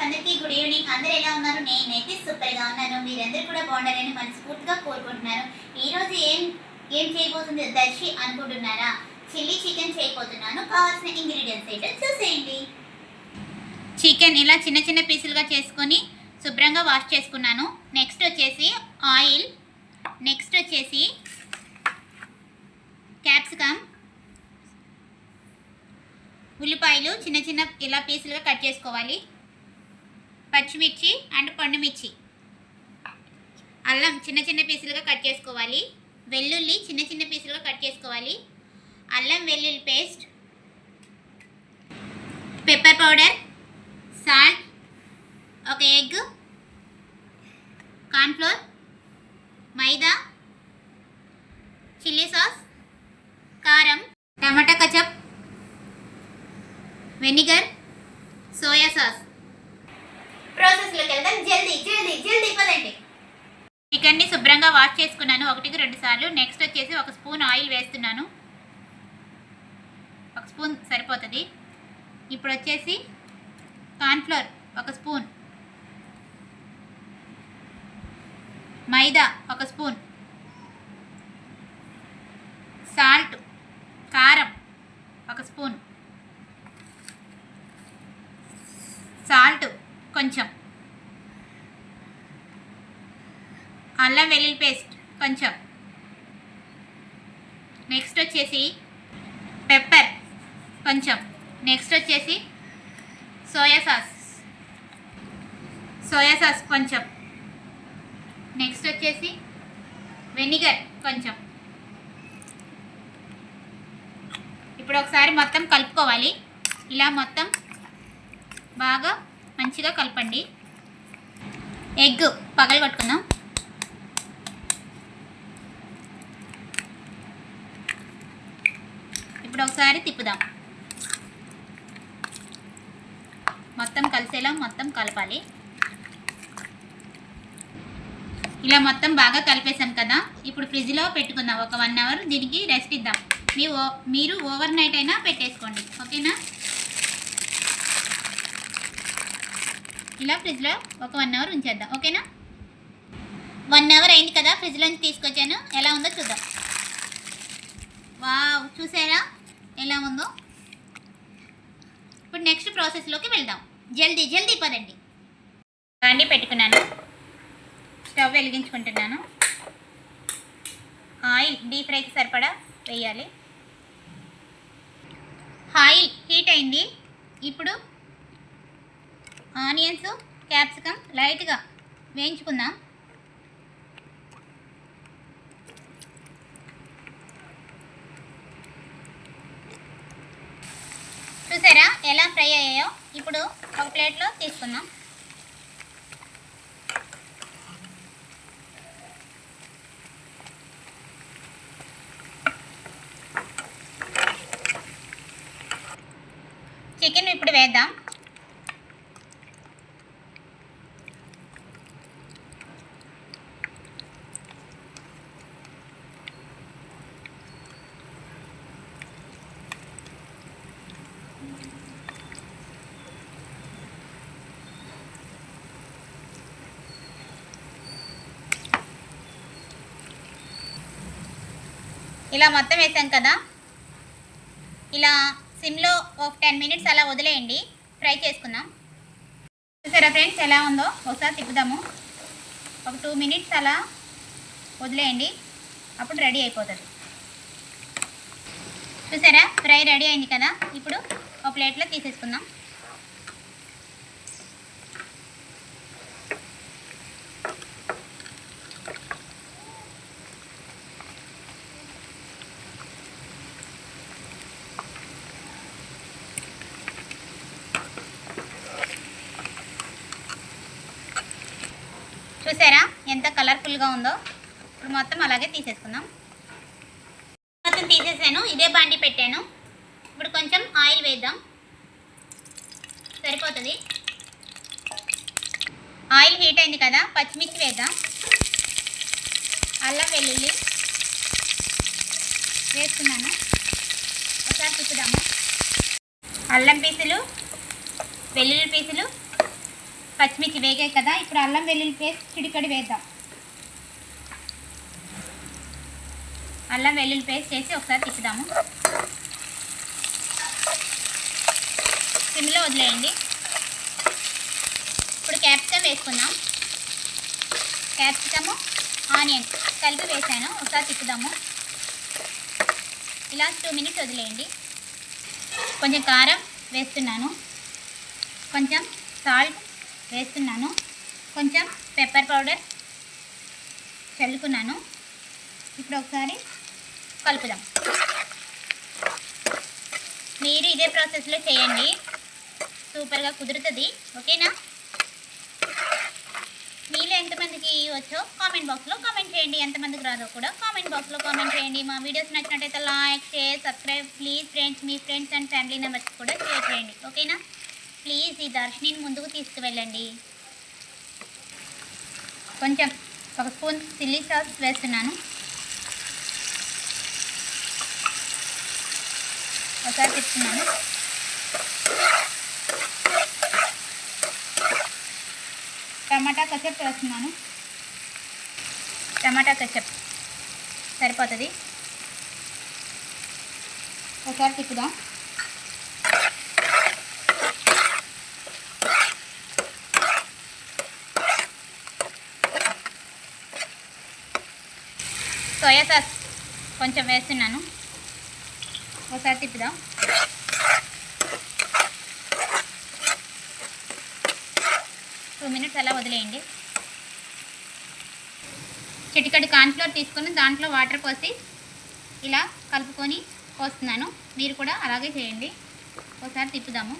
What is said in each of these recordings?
Friends అందరికీ good evening. అందరు ఎలా ఉన్నారు? నేనైతే సూపర్గా ఉన్నాను. మీరందరూ కూడా బాగుండాలని మనస్ఫూర్తిగా కోరుకుంటున్నాను ఈ రోజు ఏం ఏం చేయబోతుంది దర్శి అనుకుంటున్నారా? చిల్లీ చికెన్ చేయబోతున్నాను. కావాల్సిన ఇంగ్రీడియంట్స్ ఏంటో చూసేయండి. చికెన్ ఇలా చిన్న చిన్న పీసులుగా చేసుకొని శుభ్రంగా వాష్ చేసుకున్నాను. నెక్స్ట్ వచ్చేసి ఆయిల్. నెక్స్ట్ వచ్చేసి క్యాప్సికమ్. ఉల్లిపాయలు చిన్న చిన్న ఇలా పీసులుగా కట్ చేసుకోవాలి. పచ్చిమిర్చి అండ్ పండుమిర్చి. అల్లం చిన్న చిన్న పీసులుగా కట్ చేసుకోవాలి. వెల్లుల్లి చిన్న చిన్న పీసులుగా కట్ చేసుకోవాలి. అల్లం వెల్లుల్లి పేస్ట్. Pepper powder. సాల్ట్. ఒక egg. Cornflour. Maida. Chilli sauce. కారం. టమాటా కచప్. వెనిగర్. Soya sauce. ప్రాసెస్లోకి వెళ్దాం. జల్దీ జల్దీ జల్దీ పదండి. చికెన్ని శుభ్రంగా వాష్ చేసుకున్నాను. ఒకటికి రెండు సార్లు. నెక్స్ట్ వచ్చేసి ఒక స్పూన్ ఆయిల్ వేస్తున్నాను. ఒక స్పూన్ సరిపోతుంది. ఇప్పుడు వచ్చేసి కార్న్ఫ్లోర్ ఒక స్పూన్. మైదా ఒక స్పూన్. సాల్ట్ కారం ఒక స్పూన్. సాల్ట్ కొంచెం. అల్లం వెల్లుల్లి పేస్ట్ కొంచెం. నెక్స్ట్ వచ్చేసి పెప్పర్ కొంచెం. నెక్స్ట్ వచ్చేసి సోయా సాస్ సోయా సాస్ కొంచెం. నెక్స్ట్ వచ్చేసి వెనిగర్ కొంచెం. ఇప్పుడు ఒకసారి మొత్తం కలుపుకోవాలి. ఇలా మొత్తం బాగా మంచిగా కలపండి. ఎగ్ పగలగొట్టుకుందాం. ఇప్పుడు ఒకసారి తిప్పుదాం. మొత్తం కలిసేలా మొత్తం కలపాలి. ఇలా మొత్తం బాగా కలిపేసాం కదా? ఇప్పుడు ఫ్రిడ్జ్లో పెట్టుకుందాం. ఒక వన్ అవర్ దీనికి రెస్ట్ ఇద్దాం. మీ ఓ మీరు ఓవర్ నైట్ అయినా పెట్టేసుకోండి. ఓకేనా? ఇలా ఫ్రిడ్జ్లో ఒక వన్ అవర్ ఉంచేద్దాం. ఓకేనా? వన్ అవర్ అయింది కదా ఫ్రిడ్జ్లోంచి తీసుకొచ్చాను. ఎలా ఉందో చూద్దాం. వావ్ చూసారా? ఎలా ఉందో. ఇప్పుడు నెక్స్ట్ ప్రాసెస్లోకి వెళ్దాం. జల్దీ జల్దీ పదండి. బాండి పెట్టుకున్నాను. స్టవ్ వెలిగించుకుంటున్నాను. ఆయిల్ డీప్ ఫ్రైకి సరిపడా వేయాలి. ఆయిల్ హీట్ అయింది. ఇప్పుడు ఆనియన్స్ క్యాప్సికమ్ లైట్గా వేయించుకుందాం. చూసారా ఎలా ఫ్రై అయ్యాయో? ఇప్పుడు ఒక ప్లేట్లో తీసుకుందాం. చికెన్ ఇప్పుడు వేద్దాం. ఇలా మొత్తం వేసాం కదా. ఇలా సిమ్లో ఒక టెన్ మినిట్స్ అలా వదిలేయండి. ఫ్రై చేసుకుందాం. చూసారా ఫ్రెండ్స్ ఎలా ఉందో? ఒకసారి తిప్పుదాము. ఒక టూ మినిట్స్ అలా వదిలేయండి. అప్పుడు రెడీ అయిపోతుంది. చూసారా? ఫ్రై రెడీ అయింది కదా. ఇప్పుడు ఒక ప్లేట్లో తీసేసుకుందాం. చూసారా? ఎంత కలర్ఫుల్గా ఉందో? ఇప్పుడు మొత్తం అలాగే తీసేసుకుందాం. మొత్తం తీసేసాను. ఇదే బాండి పెట్టాను. ఇప్పుడు కొంచెం ఆయిల్ వేద్దాం. సరిపోతుంది. ఆయిల్ హీట్ అయింది కదా? పచ్చిమిర్చి వేద్దాం. అల్లం వెల్లుల్లి వేస్తున్నాను. ఒకసారి తిప్పుదాము. అల్లం పీసులు వెల్లుల్లి పీసులు పచ్చిమిర్చి వేగాయి కదా ఇప్పుడు అల్లం వెల్లుల్లి పేస్ట్ చిడికడి వేద్దాం. అల్లం వెల్లుల్లి పేస్ట్ చేసి ఒకసారి తిప్పుదాము. సిమ్లో వదిలేయండి. ఇప్పుడు క్యాప్సికమ్ వేసుకుందాం. క్యాప్సికము ఆనియన్ కలిపి వేసాను. ఒకసారి తిప్పుదాము. ఇలా టూ మినిట్స్ వదిలేయండి. కొంచెం కారం వేస్తున్నాను. కొంచెం సాల్ట్ వేస్తున్నాను. కొంచెం పెప్పర్ పౌడర్ చల్లుకున్నాను. ఇప్పుడు ఒకసారి కలుపుదాం. మీరు ఇదే ప్రాసెస్లో చేయండి. సూపర్గా కుదురుతుంది. ఓకేనా? మీలో ఎంతమందికి వచ్చో కామెంట్ బాక్స్లో కామెంట్ చేయండి. ఎంతమందికి రాదో కూడా కామెంట్ బాక్స్లో కామెంట్ చేయండి. మా వీడియోస్ నచ్చినట్టయితే like share subscribe please friends me friends and family members కూడా షేర్ చేయండి. ఓకేనా? ప్లీజ్ ఈ దర్శిని ముందుకు తీసుకువెళ్ళండి. కొంచెం ఒక స్పూన్ చిల్లీ సాస్ వేస్తున్నాను. ఒకసారి తిప్పుతున్నాను. టమాటా కచప్ వేస్తున్నాను. టమాటా కచప్ సరిపోతుంది. ఒకసారి తిప్పుదాం. సోయా సాస్ కొంచెం వేస్తున్నాను. ఒకసారి తిప్పుదాం. టూ మినిట్స్ అలా వదిలేయండి. చిటికడు కాన్ఫ్లోర్ తీసుకొని దాంట్లో వాటర్ పోసి ఇలా కలుపుకొని పోస్తున్నాను. మీరు కూడా అలాగే చేయండి. ఒకసారి తిప్పుదాము.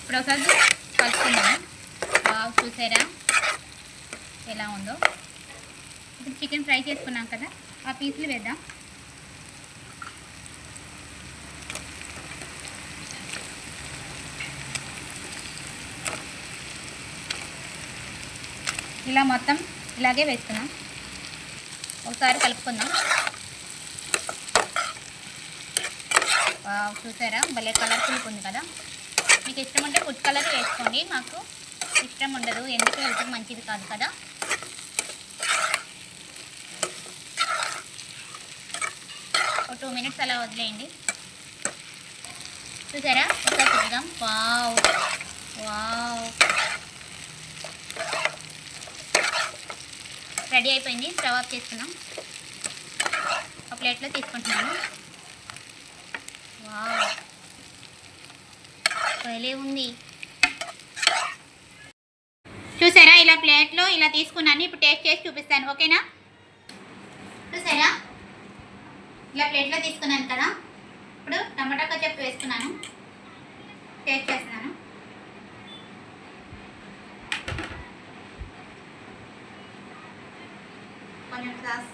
ఇప్పుడు ఒకసారి కలుపుకుందాము. బాగా చూసారా? ఎలా ఉందో? ఇప్పుడు చికెన్ ఫ్రై చేసుకున్నాం కదా ఆ పీసులు వేద్దాం. ఇలా మొత్తం ఇలాగే వేసుకున్నాం. ఒకసారి కలుపుకుందాం. చూసారా? భలే కలర్ఫుల్గా ఉంది కదా. మీకు ఇష్టం ఉంటే ఫుడ్ కలర్ వేసుకోండి. మాకు ఇష్టం ఉండదు. ఎందుకు హెల్త్కి మంచిది కాదు కదా? ఒక టూ మినిట్స్ అలా వదిలేయండి. చూసారా? ఒకసారి చూద్దాం వావ్. వావ్. రెడీ అయిపోయింది. స్టవ్ ఆఫ్ చేస్తున్నాం. ఒక ప్లేట్లో తీసుకుంటున్నాను. వావ్. భలే ఉంది. చూసారా? ఇలా ప్లేట్లో ఇలా తీసుకున్నాను. ఇప్పుడు టేస్ట్ చేసి చూపిస్తాను. ఓకేనా? చూసారా? ఇలా ప్లేట్లో తీసుకున్నాను కదా. ఇప్పుడు టమాటా కచప్ వేసుకున్నాను. టేస్ట్ చేస్తున్నాను కొంచెం సాస్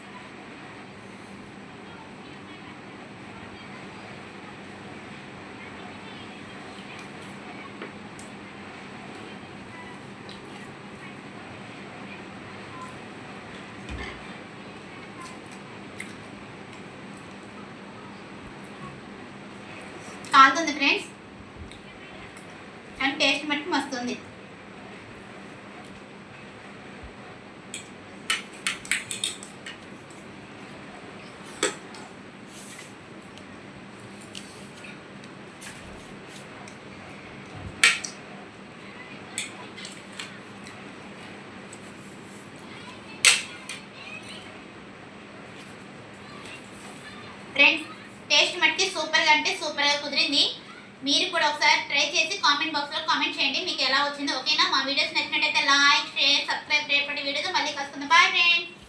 కాలుతుంది ఫ్రెండ్స్ అండ్ టేస్ట్ మట్టి మస్తుంది. ఫ్రెండ్స్ టేస్ట్ మట్టి సూపర్గా అంటే సూపర్గా కుదిరింది. మీరు కూడా ఒకసారి ట్రై చేసి కామెంట్ బాక్స్లో కామెంట్ చేయండి. మీకు ఎలా వచ్చిందో ఓకేనా? మా వీడియోస్ నచ్చినట్టయితే లైక్ షేర్ సబ్స్క్రైబ్ రేపటి వీడియోతో మళ్ళీ కలుసుకుందాం. Bye friends